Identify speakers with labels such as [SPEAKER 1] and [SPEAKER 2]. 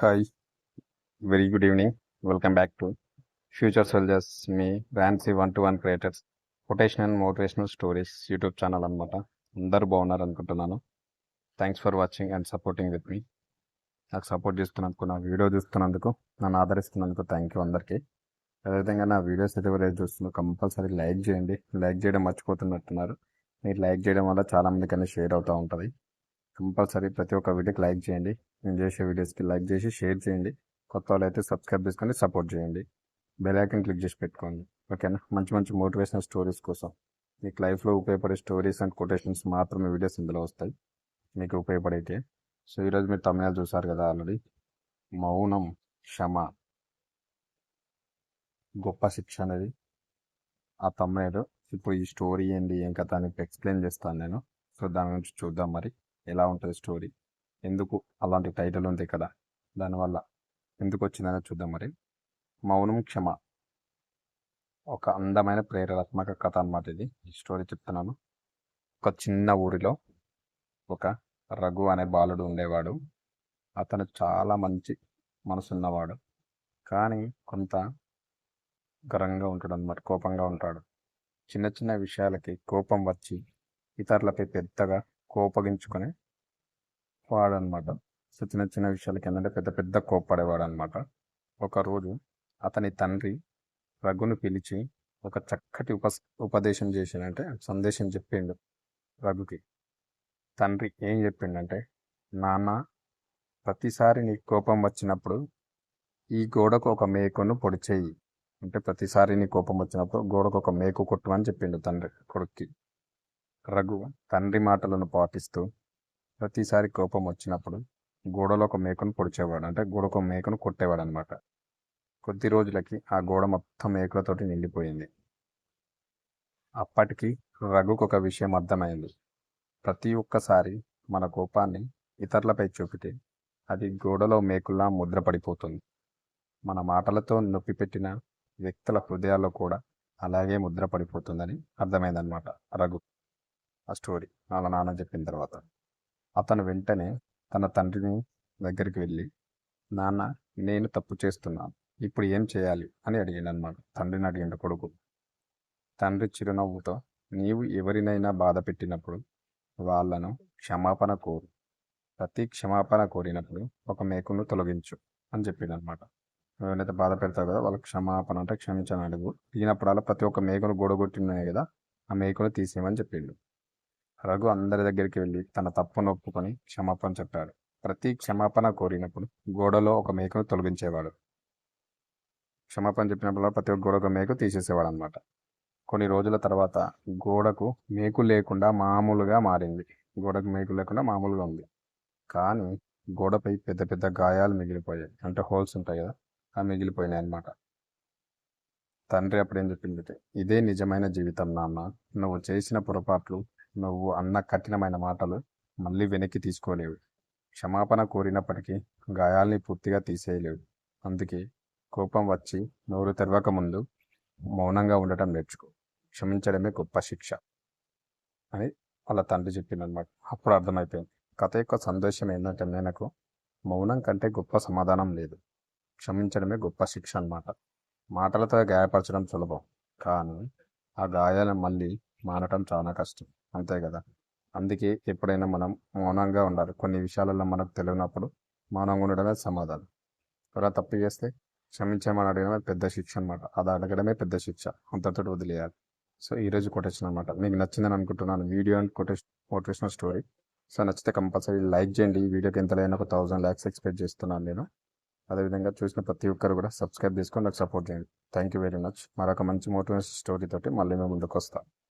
[SPEAKER 1] Hi very good evening welcome back to future soldiers మీ ర్యాన్సీ one two one creators పొటేషనల్ motivational stories YouTube channel అనమాట అందరు బాగున్నారు అనుకుంటున్నాను. Thanks for watching and supporting with మీ నాకు support చేస్తున్నందుకు నా వీడియో చూస్తున్నందుకు నన్ను ఆదరిస్తున్నందుకు థ్యాంక్ యూ అందరికీ. అదేవిధంగా నా వీడియోస్ అయితే ఎవరైతే చూస్తున్నా కంపల్సరీ లైక్ చేయండి. లైక్ చేయడం మర్చిపోతున్నట్టున్నారు. మీరు లైక్ చేయడం వల్ల చాలామందికి అనేది షేర్ అవుతూ ఉంటుంది. కంపల్సరీ ప్రతి ఒక్క వీడియోకి లైక్ చేయండి. నేను చేసే వీడియోస్కి లైక్ చేసి షేర్ చేయండి. కొత్త వాళ్ళు అయితే సబ్స్క్రైబ్ చేసుకొని సపోర్ట్ చేయండి. బెల్ ఐకన్ క్లిక్ చేసి పెట్టుకోండి. ఓకేనా? మంచి మంచి మోటివేషనల్ స్టోరీస్ కోసం. మీకు లైఫ్లో ఉపయోగపడే స్టోరీస్ అండ్ కొటేషన్స్ మాత్రమే వీడియోస్ ఇందులో వస్తాయి. మీకు ఉపయోగపడైతే సో ఈరోజు మీరు తమిళ చూసారు కదా ఆల్రెడీ. మౌనం క్షమ గొప్ప శిక్ష అనేది ఆ తమిళలో ఇప్పుడు ఈ స్టోరీ ఏంటి ఏం కథ అని ఎక్స్ప్లెయిన్ చేస్తాను నేను. సో దాని గురించి చూద్దాం మరి. ఎలా ఉంటుంది స్టోరీ? ఎందుకు అలాంటి టైటిల్ ఉంది కదా దానివల్ల ఎందుకు వచ్చిందనే చూద్దాం మరి. మౌనం క్షమ. ఒక అందమైన ప్రేరణాత్మక కథ అనమాట ఇది. ఈ స్టోరీ చెప్తున్నాను. ఒక చిన్న ఊరిలో ఒక రఘు అనే బాలుడు ఉండేవాడు. అతను చాలా మంచి మనసున్నవాడు కానీ కొంత గరంగా ఉంటాడు అన్నమాట కోపంగా ఉంటాడు. చిన్న చిన్న విషయాలకి కోపం వచ్చి ఇతరులపై పెద్దగా కోపగించుకొని వాడనమాట. సో చిన్న చిన్న విషయాలకి ఏంటంటే పెద్ద పెద్ద కోప్పడేవాడు అనమాట ఒకరోజు అతని తండ్రి రఘును పిలిచి ఒక చక్కటి ఉప ఉపదేశం చేసిండంటే సందేశం చెప్పిండు రఘుకి. తండ్రి ఏం చెప్పిండంటే నాన్న ప్రతిసారి నీకు కోపం వచ్చినప్పుడు ఈ గోడకు ఒక మేకును పొడిచేయి. అంటే ప్రతిసారి నీ కోపం వచ్చినప్పుడు గోడకు ఒక మేకు కొట్టు అని చెప్పిండు తండ్రి కొడుక్కి. రఘు తండ్రి మాటలను పాటిస్తూ ప్రతిసారి కోపం వచ్చినప్పుడు గోడలో ఒక మేకను పొడిచేవాడు అంటే గోడకు ఒక మేకను కొట్టేవాడు అనమాట కొద్ది రోజులకి ఆ గోడ మొత్తం మేకలతోటి నిండిపోయింది. అప్పటికి రఘుకు ఒక విషయం అర్థమైంది. ప్రతి ఒక్కసారి మన కోపాన్ని ఇతరులపై చూపితే అది గోడలో మేకుల్లా ముద్రపడిపోతుంది. మన మాటలతో నొప్పి పెట్టిన వ్యక్తుల హృదయాల్లో కూడా అలాగే ముద్ర పడిపోతుందని అర్థమైందనమాట రఘు. ఆ స్టోరీ వాళ్ళ నాన్న చెప్పిన తర్వాత. అతను వెంటనే తన తండ్రిని దగ్గరికి వెళ్ళి నాన్న నేను తప్పు చేస్తున్నాను. ఇప్పుడు ఏం చేయాలి? అని అడిగాడు అనమాట తండ్రిని అడిగిండు కొడుకు తండ్రి చిరునవ్వుతో నీవు ఎవరినైనా బాధ పెట్టినప్పుడు వాళ్ళను క్షమాపణ కోరు. ప్రతి క్షమాపణ కోరినప్పుడు ఒక మేకును తొలగించు అని చెప్పిండు అనమాట ఎవరైతే బాధ పెడతావు కదా వాళ్ళకి క్షమాపణ అంటే క్షమించని అడుగు. దిగినప్పుడల్లా ప్రతి ఒక్క మేకును గొడగొట్టినాయి కదా ఆ మేకును తీసేయమని చెప్పిండు. రఘు అందరి దగ్గరికి వెళ్ళి తన తప్పును ఒప్పుకొని క్షమాపణ చెప్పాడు. ప్రతి క్షమాపణ కోరినప్పుడు గోడలో ఒక మేకను తొలగించేవాడు. క్షమాపణ చెప్పినప్పుడు ప్రతి ఒక్క గోడ ఒక మేకు తీసేసేవాడు అనమాట కొన్ని రోజుల తర్వాత గోడకు మేకు లేకుండా మామూలుగా మారింది. గోడకు మేకు లేకుండా మామూలుగా ఉంది. కానీ గోడపై పెద్ద పెద్ద గాయాలు మిగిలిపోయాయి. అంటే హోల్స్ ఉంటాయి కదా అవి మిగిలిపోయినాయి అనమాట తండ్రి అప్పుడేం చెప్పింది చెప్పిందంటే ఇదే నిజమైన జీవితం నాన్న. నువ్వు చేసిన పొరపాట్లు నువ్వు అన్న కఠినమైన మాటలు మళ్ళీ వెనక్కి తీసుకోలేవు. క్షమాపణ కోరినప్పటికీ గాయాల్ని పూర్తిగా తీసేయలేవు. అందుకే కోపం వచ్చి నోరు తెరవక ముందు మౌనంగా ఉండటం నేర్చుకో. క్షమించడమే గొప్ప శిక్ష అని వాళ్ళ తండ్రి చెప్పిందనమాట అప్పుడు అర్థమైపోయింది. కథ యొక్క సందేశం ఏంటంటే నేనకు మౌనం కంటే గొప్ప సమాధానం లేదు. క్షమించడమే గొప్ప శిక్ష అన్నమాట. మాటలతో గాయపరచడం సులభం. కానీ ఆ గాయాలను మళ్ళీ మానటం చాలా కష్టం. అంతే కదా? అందుకే ఎప్పుడైనా మనం మౌనంగా ఉండాలి. కొన్ని విషయాలలో మనకు తెలియనప్పుడు మౌనంగా ఉండడమే సమాధానం. ఎవరైనా తప్పు చేస్తే క్షమించమని అడగడమే పెద్ద శిక్ష అనమాట అది అడగడమే పెద్ద శిక్ష. అంతటితో వదిలేయాలి. సో ఈరోజు కొటేషన్ అనమాట మీకు నచ్చిందని అనుకుంటున్నాను. Video and quotation motivational story so నచ్చితే కంపల్సరీ లైక్ చేయండి. ఈ వీడియోకి ఎంతలైనా ఒక థౌసండ్ ల్యాక్స్ ఎక్స్పెక్ట్ చేస్తున్నాను నేను. అదేవిధంగా చూసిన ప్రతి ఒక్కరు కూడా సబ్స్క్రైబ్ చేసుకొని నాకు సపోర్ట్ చేయండి. థ్యాంక్ యూ వెరీ మచ్ మరొక మంచి మోటివేషన్ స్టోరీ తోటి మళ్ళీ మేము ముందుకు వస్తాం.